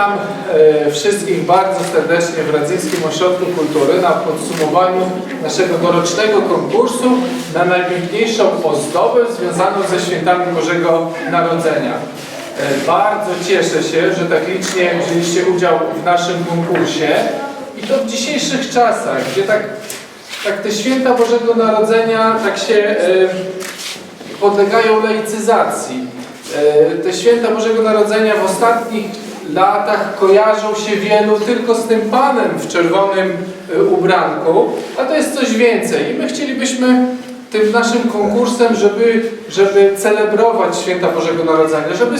Witam e, wszystkich bardzo serdecznie w Radzyńskim Ośrodku Kultury na podsumowaniu naszego dorocznego konkursu na najpiękniejszą ozdobę związaną ze świętami Bożego Narodzenia. E, Bardzo cieszę się, że tak licznie wzięliście udział w naszym konkursie i to w dzisiejszych czasach, gdzie tak, tak te święta Bożego Narodzenia tak się e, podlegają laicyzacji. Te święta Bożego Narodzenia w ostatnich latach kojarzą się wielu tylko z tym Panem w czerwonym e, ubranku, a to jest coś więcej. I my chcielibyśmy tym naszym konkursem, żeby, żeby celebrować święta Bożego Narodzenia, żeby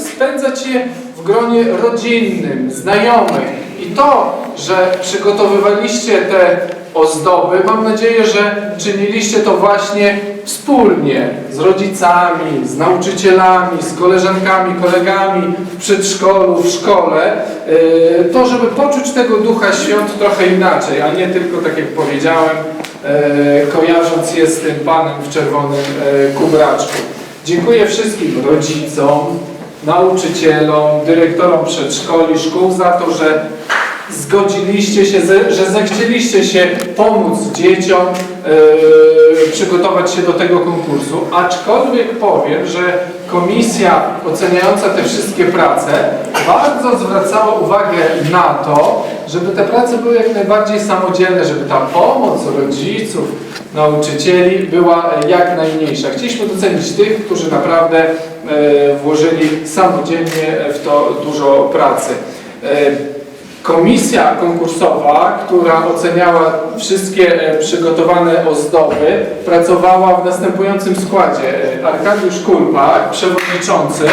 spędzać je w gronie rodzinnym, znajomych. I to, że przygotowywaliście te ozdoby, mam nadzieję, że czyniliście to właśnie wspólnie z rodzicami, z nauczycielami, z koleżankami, kolegami w przedszkolu, w szkole, Yy, to żeby poczuć tego ducha świąt trochę inaczej, a nie tylko, tak jak powiedziałem, kojarząc je z tym Panem w czerwonym yy, kubraczku. Dziękuję wszystkim rodzicom, nauczycielom, dyrektorom przedszkoli, szkół za to, że zgodziliście się, że zechcieliście się pomóc dzieciom e, przygotować się do tego konkursu. Aczkolwiek powiem, że komisja oceniająca te wszystkie prace bardzo zwracała uwagę na to, żeby te prace były jak najbardziej samodzielne, żeby ta pomoc rodziców, nauczycieli była jak najmniejsza. Chcieliśmy docenić tych, którzy naprawdę e, włożyli samodzielnie w to dużo pracy. E, Komisja konkursowa, która oceniała wszystkie e, przygotowane ozdoby, pracowała w następującym składzie. Arkadiusz Kulpak, przewodniczący,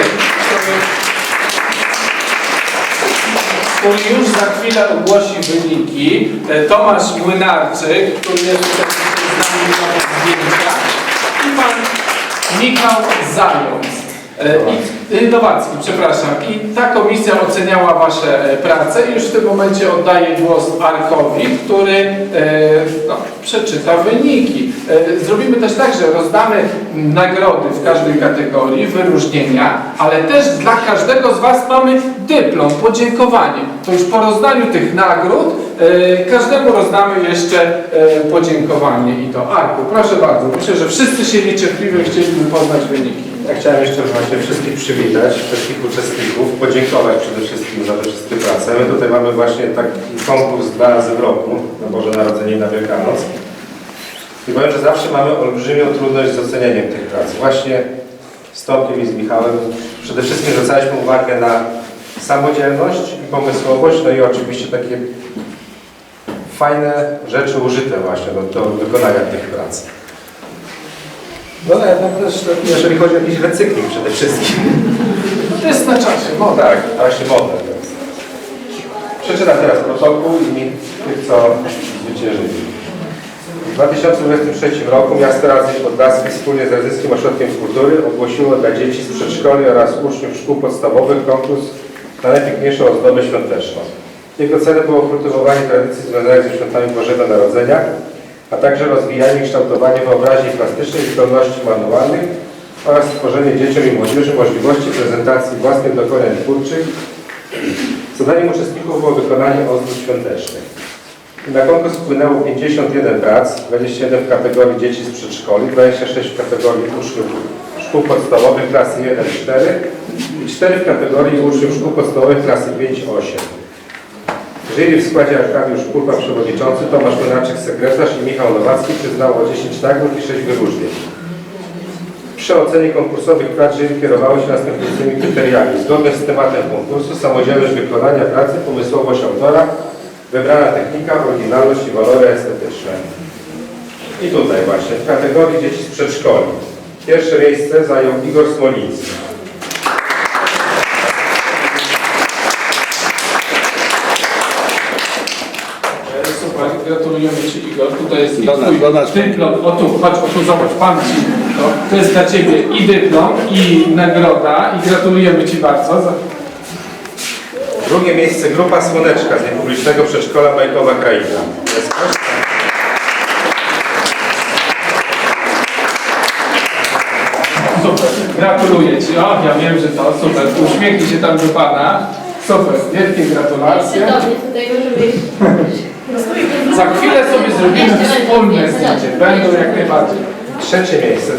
który już za chwilę ogłosi wyniki. E, Tomasz Młynarczyk, który jest z nami na zdjęciach. I pan Michał Zając. E, I, Nowacki, przepraszam. I ta komisja oceniała Wasze e, prace już w tym momencie oddaję głos Arkowi, który no, przeczyta wyniki. E, Zrobimy też tak, że rozdamy nagrody w każdej kategorii, wyróżnienia, ale też dla każdego z Was mamy dyplom, podziękowanie. To już po rozdaniu tych nagród e, każdemu rozdamy jeszcze e, podziękowanie i to. Arku, proszę bardzo. Myślę, że wszyscy się niecierpliwie chcieliby poznać wyniki. Ja chciałem jeszcze właśnie wszystkich przywitać, wszystkich uczestników, podziękować przede wszystkim za te wszystkie prace. My tutaj mamy właśnie taki konkurs dwa razy w roku, na Boże Narodzenie i na Wielkanoc. I powiem, że zawsze mamy olbrzymią trudność z ocenianiem tych prac. Właśnie z Tomkiem i z Michałem przede wszystkim zwracaliśmy uwagę na samodzielność i pomysłowość, no i oczywiście takie fajne rzeczy użyte właśnie do, do wykonania tych prac. No ale no, też jeżeli chodzi o jakiś recykling przede wszystkim. To jest na czasie, moda. Tak, właśnie modne. Przeczytam teraz protokół i tych, co zwyciężyli. W 2023 roku miasto Radzyń Podlaski wspólnie z Radzyńskim Ośrodkiem Kultury ogłosiło dla dzieci z przedszkoli oraz uczniów szkół podstawowych konkurs na najpiękniejszą ozdobę świąteczną. Jego celem było kultywowanie tradycji związanych ze świętami Bożego Narodzenia, a także rozwijanie i kształtowanie wyobraźni plastycznej i zdolności manualnych oraz stworzenie dzieciom i młodzieży możliwości prezentacji własnych dokonań twórczych. Zadaniem uczestników było wykonanie ozdób świątecznych. Na konkurs wpłynęło 51 prac, 27 w kategorii dzieci z przedszkoli, 26 w kategorii uczniów szkół podstawowych klasy 1-4 i 4 w kategorii uczniów szkół podstawowych klasy 5-8. Jury w składzie Arkadiusz Kulpa przewodniczący, Tomasz Młynarczyk sekretarz i Michał Nowacki przyznało 10 nagród i 6 wyróżnień. Przy ocenie konkursowych prac jury kierowało się następującymi kryteriami. Zgodność z tematem konkursu, samodzielność wykonania pracy, pomysłowość autora, wybrana technika, oryginalność i walory estetyczne. I tutaj właśnie, w kategorii dzieci z przedszkoli. Pierwsze miejsce zajął Igor Smoliński. E, Super, gratulujemy Ci Igor. Tutaj jest i Do nas, twój do nas. dyplom. O tu, chodź, o tu zobacz, Pan Ci. To, to jest dla Ciebie i dyplom, i nagroda. I gratulujemy Ci bardzo. Za... Drugie miejsce grupa Słoneczka z niepublicznego przedszkola Bajkowa Kraina. Super, gratuluję Ci. O, ja wiem, że to super. Uśmiechnij się tam do Pana. Super, wielkie gratulacje. Za chwilę sobie zrobimy wspólne zdjęcie. Będą jak najbardziej. Trzecie miejsce.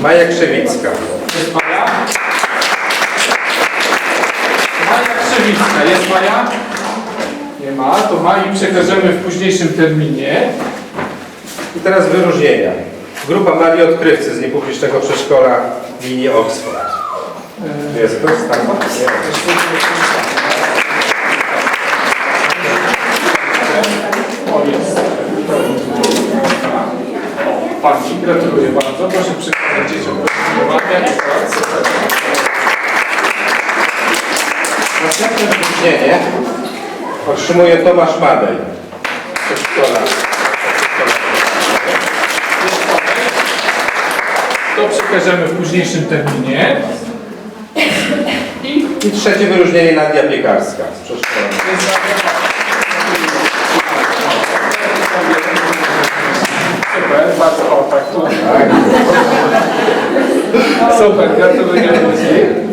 Maja Krzewicka. Jest Maja? Jest Maja? Nie ma. To Mai przekażemy w późniejszym terminie. I teraz wyróżnienia. Grupa Mali Odkrywcy z niepublicznego przedszkola linii Oxford. Tu jest ktoś tam? Nie. O, jest. Pani, gratuluję bardzo. Proszę przekazać dzieciom Wyróżnienie otrzymuje Tomasz Madej. To przekażemy w późniejszym terminie. I trzecie wyróżnienie Nadia Piekarska z przedszkola. Super, bardzo o tak. Tak. Super, gratulujemy Ci.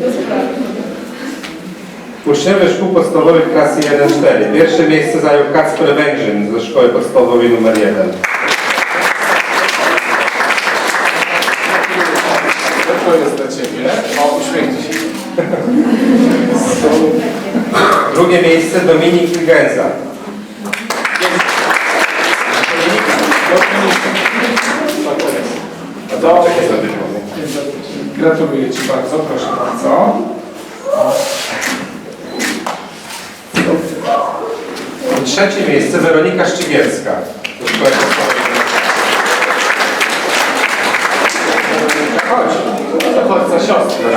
Uczniowie szkół podstawowych klasy 1-4. Pierwsze miejsce zajął Kacper Węgrzyn ze szkoły podstawowej nr 1. To jest dla Ciebie. O, uśmiechnij się. Drugie miejsce Dominik. Do, gratuluję Ci bardzo, proszę bardzo. Trzecie miejsce Weronika Szczygielska Chodź, to chodź za siostrę.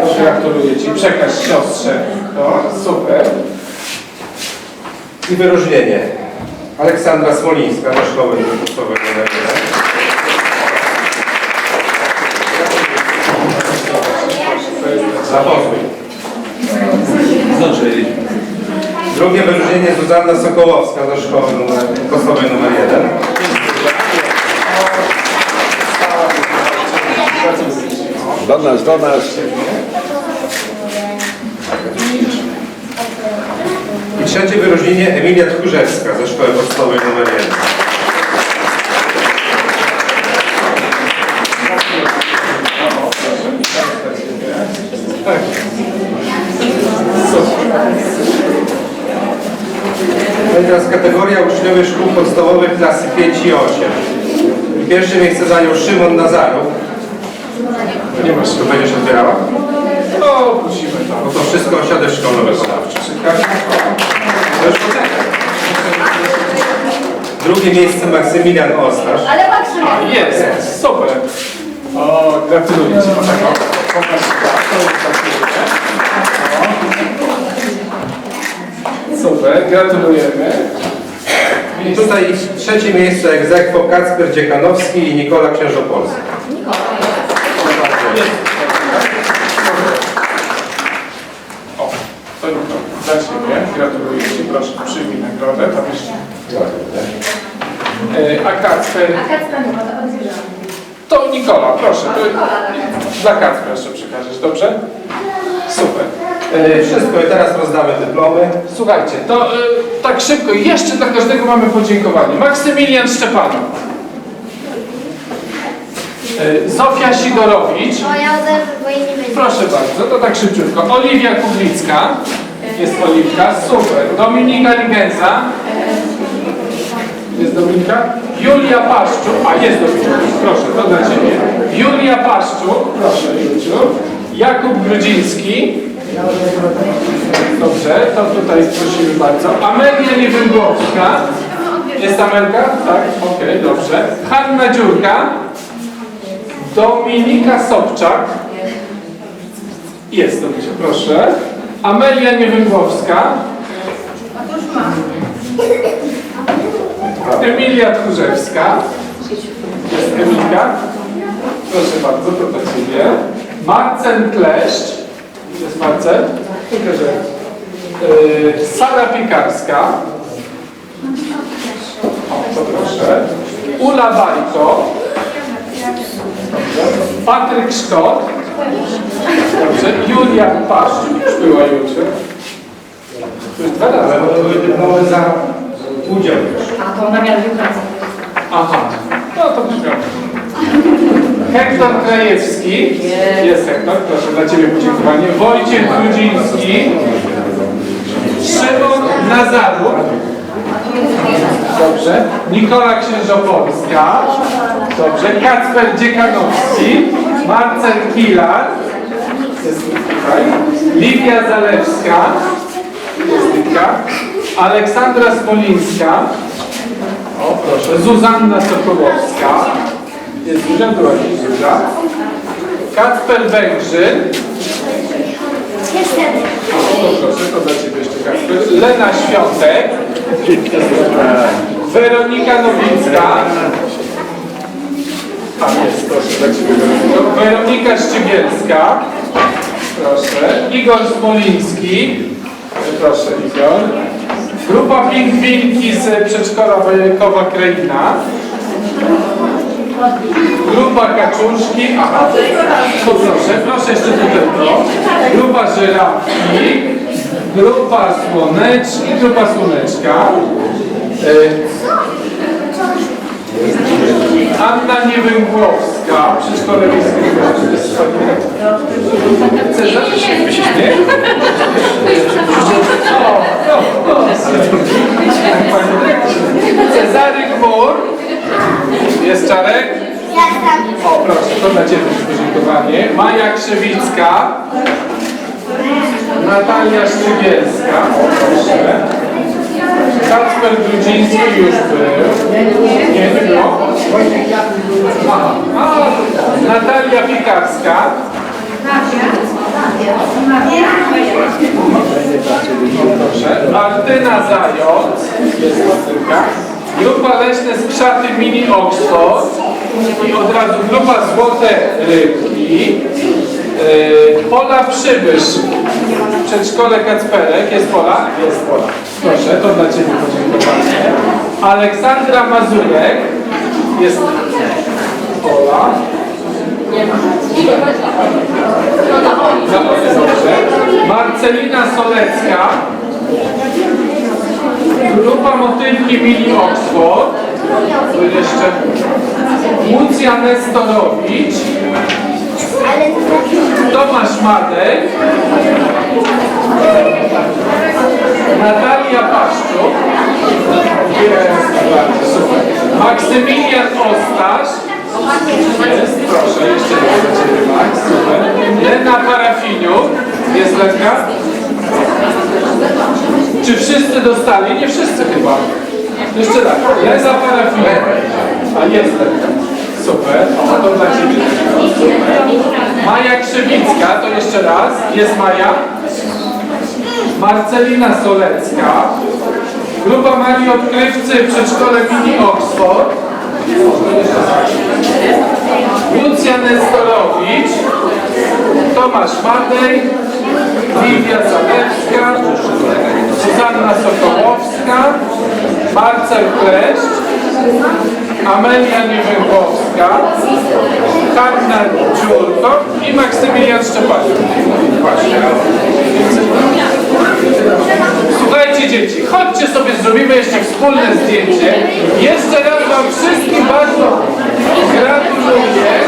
To Gratuluję Ci, przekaż siostrze. To super. I wyróżnienie. Aleksandra Smolińska ze szkoły podstawowej nr 1. Drugie wyróżnienie Zuzanna Sokołowska ze szkoły numer, podstawowej nr 1. Do nas, do nas. I trzecie wyróżnienie Emilia Tchórzewska ze szkoły podstawowej nr 1. kategoria uczniowie szkół podstawowych klasy 5 i 8. Pierwsze miejsce zajął Szymon Nazarów. Nie masz Tu będziesz odbierała? No, prosimy tam. No to wszystko o siadę szkolno-wychowawcze. To już poczekaj. Drugie miejsce Maksymilian Ostasz. Ale patrzymy. A, jest, super. O, gratuluję Ci. O, o. Pokaż to jest gratuluję. O. Super, gratulujemy. I tutaj trzecie miejsce egzekwo Kacper Dziekanowski i Nikola Księżopolska. O, to dla Ciebie. Gratuluję Ci. Proszę, przyjmij nagrodę. Tam jeszcze. E, A Kacper, A Kacper nie ma, to odbierzemy. to Nikola, proszę. To dla Kacpra jeszcze przekażesz, dobrze? E, Wszystko i teraz rozdamy dyplomy. Słuchajcie, to e, tak szybko, jeszcze dla każdego mamy podziękowanie. Maksymilian Szczepanow. E, Zofia Sidorowicz. O, ja oderwę, bo jej nie będzie. Proszę bardzo, to tak szybciutko. Oliwia Kublicka. Jest Oliwka, super. Dominika Ligenza. Jest Dominika. Julia Paszczuk. A, jest Dominika. Proszę, to dla Ciebie. Julia Paszczuk. Proszę, Juliu. Jakub Grudziński. Dobrze, to tutaj prosimy bardzo. Amelia Niewęgłowska. Jest Amelka? Tak, okej, dobrze. Hanna Dziurka. Dominika Sobczak. Jest, dobrze, proszę. Amelia Niewęgłowska. Emilia Tchórzewska. Jest Emilka. Proszę bardzo, to dla Ciebie. Marcel Kleszcz. Jest Marcel. Pokażę. Yy, Sara Piekarska. O, to proszę. Ula Bajko. Patryk Szkot. Dobrze, Julia Paszcz, już była Julia. Już dwa razy. Ale to były dyplomy za udział. A to ona miała pracę. Aha, no to brzmiało. Hektor Krajewski. Jest Hektor, proszę dla Ciebie podziękowanie. Wojciech Grudziński. Szymon Nazaruk. Dobrze. Nikola Księżopolska. Dobrze. Kacper Dziekanowski. Marcel Kilar. Jest tutaj. Lidia Zalewska. Jest Lidia. Aleksandra Smolińska. O, proszę. Zuzanna Sokołowska. Jest była dziś Zuzia. Kacper Węgrzyn. Jestem. O, proszę, to dla Ciebie jeszcze Kacper. Lena Świątek. Weronika Nowicka. Tam jest, proszę, dla Ciebie Weroniko. Weronika Szczygielska. Proszę. Igor Smoliński. Proszę, Igor. Grupa Pingwinki z przedszkola Wojenkowa Kraina. Grupa Kaczuszki. Aha, to proszę, jeszcze tutaj to. Grupa Żyrafki. Grupa Słoneczki. Grupa Słoneczka. Y, Anna Niewęgłowska, przedszkole wiejskie. Cezar? Nie? O, o, o. Cezary Chmur. Jest Czarek? O, proszę, to dla Ciebie podziękowanie. Maja Krzewicka. Natalia Szczygielska. O, proszę. Kacper Grudziński już był. Nie, nie było? Aha. A, Natalia Pikarska. Proszę. Martyna Zając. Jest Martynka. Grupa Leśne Skrzaty Mini Oxford. I od razu grupa Złote Rybki. Yy, Pola Przybysz. Przedszkole Kacperek. Jest Pola? Jest Pola. Proszę, to dla Ciebie podziękowanie. Aleksandra Mazurek. Jest Pola. Dobrze. Marcelina Solecka. Grupa Motylki Mini Oxford. Tu jeszcze Łucja Nestorowicz. Tomasz Madek. Natalia Paszczuk. Jest super. Maksymilian Ostasz. Jest, proszę, jeszcze raz Max, super. Lena Parafiniuk. Jest Lenka? Czy wszyscy dostali? Nie wszyscy chyba. Jeszcze raz. Lena Parafiniuk. A jest Lenka. Super. O, to dla Ciebie. Maja Krzywicka, to jeszcze raz. Jest Maja. Marcelina Solecka. Grupa Marii Odkrywcy w przedszkole Mini Oxford. Lucja Nestorowicz. Tomasz Madej. Lidia Zalewska. Marcel Kleszcz. Amelia Niewęchowska. Hanna Dziurko i Maksymilian Szczepaniuk. Właśnie. Słuchajcie dzieci, chodźcie sobie zrobimy jeszcze wspólne zdjęcie. Jeszcze raz Wam wszystkim bardzo gratuluję.